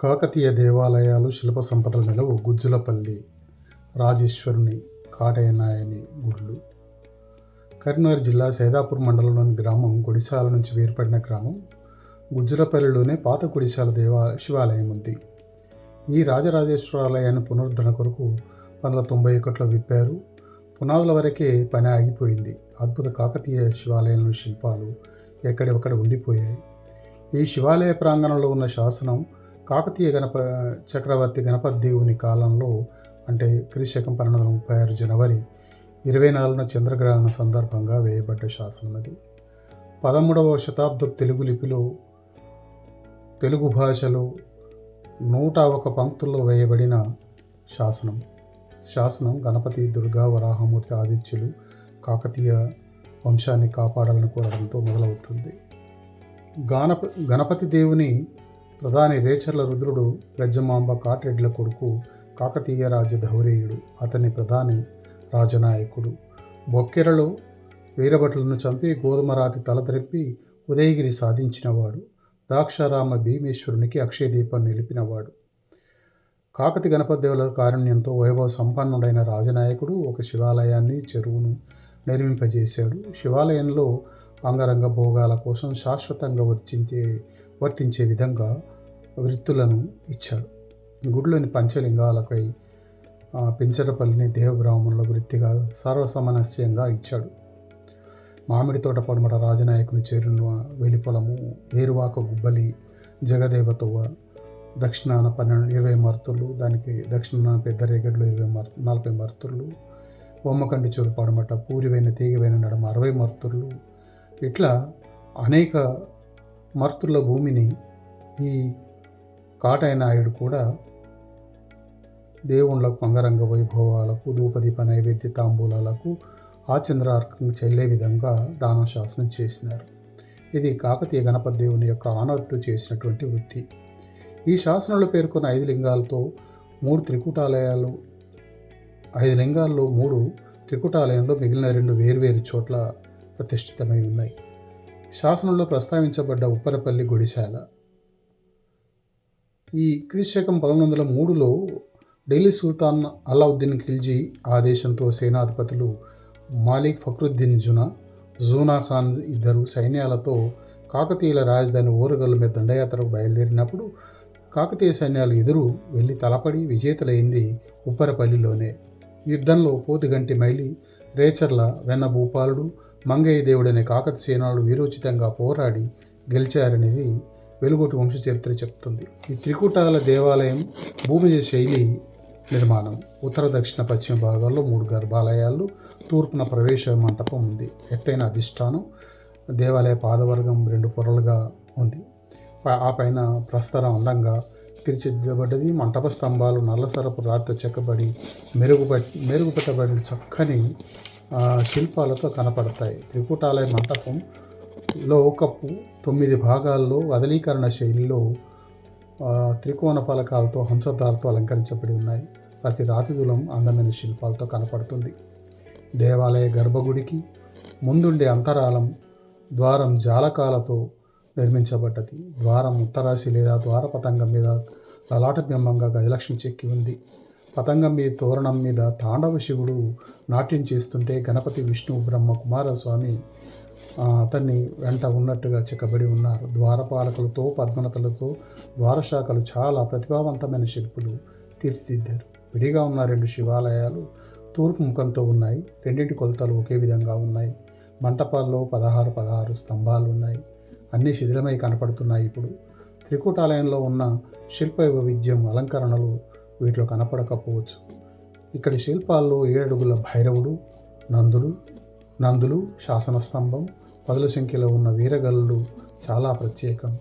కాకతీయ దేవాలయాలు శిల్ప సంపదల నిలవు గుజ్జులపల్లి రాజేశ్వరుని కాటయ్యనాయని గుళ్ళు. కరీంనగర్ జిల్లా సైదాపూర్ మండలంలోని గ్రామం గుడిశాల నుంచి వేర్పడిన గ్రామం గుజ్జులపల్లిలోనే పాత గుడిశాల దేవా శివాలయం ఉంది. ఈ రాజరాజేశ్వరాలయాన్ని పునరుద్ధరణ కొరకు పంతొమ్మిది తొంభై ఒకటిలో విప్పారు. పునాదుల వరకే పని ఆగిపోయింది. అద్భుత కాకతీయ శివాలయంలోని శిల్పాలు ఎక్కడెక్కడ ఉండిపోయాయి. ఈ శివాలయ ప్రాంగణంలో ఉన్న శాసనం కాకతీయ గణప చక్రవర్తి గణపతి దేవుని కాలంలో అంటే క్రీశకం పన్నెండు వందల ముప్పై ఆరు జనవరి ఇరవై నాలుగున చంద్రగ్రహణ సందర్భంగా వేయబడ్డ శాసనం అది. పదమూడవ శతాబ్దపు తెలుగు లిపిలో తెలుగు భాషలో నూట ఒక పంక్తుల్లో వేయబడిన శాసనం. శాసనం గణపతి దుర్గా వరాహమూర్తి ఆదిత్యులు కాకతీయ వంశాన్ని కాపాడాలని కోరడంతో మొదలవుతుంది. గణప గణపతి దేవుని ప్రధాని రేచర్ల రుద్రుడు గజ్జమాంబ కాట్రెడ్ల కొడుకు కాకతీయ రాజ్య ధౌరేయుడు అతని ప్రధాని రాజనాయకుడు. బొక్కెరలో వీరభటులను చంపి గోధుమరాతి తలదరిపి ఉదయగిరి సాధించినవాడు. దాక్షారామ భీమేశ్వరునికి అక్షయదీపం నిలిపినవాడు. కాకతి గణపతిదేవుల కారుణ్యంతో వైభవ సంపన్నుడైన రాజనాయకుడు ఒక శివాలయాన్ని చెరువును నిర్మింపజేశాడు. శివాలయంలో అంగరంగ భోగాల కోసం శాశ్వతంగా వర్తించే వర్తించే విధంగా వృత్తులను ఇచ్చాడు. గుడిలోని పంచలింగాలపై పెంచరపల్లిని దేవబ్రాహ్మణుల వృత్తిగా సర్వసమనస్యంగా ఇచ్చాడు. మామిడి తోట పడమట రాజనాయకుని చేరిన వెలిపొలము ఏరువాక గుబ్బలి జగదేవతోవ దక్షిణాన పన్నెండు ఇరవై మర్తులు దానికి దక్షిణాన పెద్ద రేగడ్లు ఇరవై మర్ నలభై మర్తులు బొమ్మకండి చూరు పడమట పూరివైన తీగవైన నడమ అరవై మర్తులు. ఇట్లా అనేక మర్తుల భూమిని ఈ కాటాయ నాయుడు కూడా దేవుళ్ళకు అంగరంగ వైభవాలకు ధూపదీప నైవేద్య తాంబూలాలకు ఆచంద్రార్కం చెల్లే విధంగా దానశాసనం చేసినారు. ఇది కాకతీయ గణపతి దేవుని యొక్క ఆనవత్తు చేసినటువంటి వృత్తి. ఈ శాసనంలో పేర్కొన్న ఐదు లింగాలతో మూడు త్రికుటాలయాలు ఐదు లింగాల్లో మూడు త్రికుటాలయంలో మిగిలిన రెండు వేర్వేరు చోట్ల ప్రతిష్ఠితమై ఉన్నాయి. శాసనంలో ప్రస్తావించబడ్డ ఉప్పరపల్లి గుడిశాల ఈ క్రీశకం పదమూడు వందల మూడులో ఢిల్లీ సుల్తాన్ అలావుద్దీన్ ఖిల్జీ ఆదేశంతో సేనాధిపతులు మాలిక్ ఫక్రుద్దీన్ జునా జూనా ఖాన్ ఇద్దరు సైన్యాలతో కాకతీయుల రాజధాని ఓరుగల్లు మీద దండయాత్రకు బయలుదేరినప్పుడు కాకతీయ సైన్యాలు ఎదురు వెళ్ళి తలపడి విజేతలైంది ఉప్పరపల్లిలోనే. యుద్ధంలో పోతుగంటి మైలి రేచర్ల వెన్న భూపాలుడు మంగయ్య దేవుడనే కాకతీయ సేనాలు వీరోచితంగా పోరాడి గెలిచారనేది వెలుగొట్టు వంశ చరిత్ర చెప్తుంది. ఈ త్రికూటాల దేవాలయం భూమిజ శైలి నిర్మాణం. ఉత్తర దక్షిణ పశ్చిమ భాగాల్లో మూడు గర్భాలయాలు తూర్పున ప్రవేశ మంటపం ఉంది. ఎత్తైన అధిష్టానం దేవాలయ పాదవర్గం రెండు పొరలుగా ఉంది. ఆ పైన ప్రస్తరం అందంగా తీర్చిదిద్దబడ్డది. మంటప స్తంభాలు నల్లసరపు రాతితో చెక్కబడి మెరుగుపట్ మెరుగుపెట్టబడిన చక్కని శిల్పాలతో కనపడతాయి. త్రికూటాలయ మంటపం లో కప్పు తొమ్మిది భాగాల్లో వదలీకరణ శైలిలో త్రికోణ ఫలకాలతో హంసధారతో అలంకరించబడి ఉన్నాయి. ప్రతి రాతిదులం అందమైన శిల్పాలతో కనపడుతుంది. దేవాలయ గర్భగుడికి ముందుండే అంతరాలం ద్వారం జాలకాలతో నిర్మించబడ్డది. ద్వారం ఉత్తరాశి లేదా ద్వార పతంగం మీద లలాట బింబంగా గజలక్ష్మి చెక్కి ఉంది. పతంగం మీద తోరణం మీద తాండవ శివుడు నాట్యం చేస్తుంటే గణపతి విష్ణు బ్రహ్మ కుమారస్వామి అతన్ని వెంట ఉన్నట్టుగా చెక్కబడి ఉన్నారు. ద్వారపాలకులతో పద్మనతలతో ద్వారశాఖలు చాలా ప్రతిభావంతమైన శిల్పులు తీర్చిదిద్దారు. విడిగా ఉన్న రెండు శివాలయాలు తూర్పు ముఖంతో ఉన్నాయి. రెండింటి కొలతలు ఒకే విధంగా ఉన్నాయి. మంటపాల్లో పదహారు పదహారు స్తంభాలు ఉన్నాయి అన్నీ శిథిలమై కనపడుతున్నాయి ఇప్పుడు. త్రికూటాలయంలో ఉన్న శిల్ప వైవిధ్యం అలంకరణలు వీటిలో కనపడకపోవచ్చు. ఇక్కడి శిల్పాల్లో ఏడడుగుల భైరవుడు నందుడు నందులు శాసన స్తంభం పదుల సంఖ్యలో ఉన్న వీరగల్లు చాలా ప్రత్యేకం.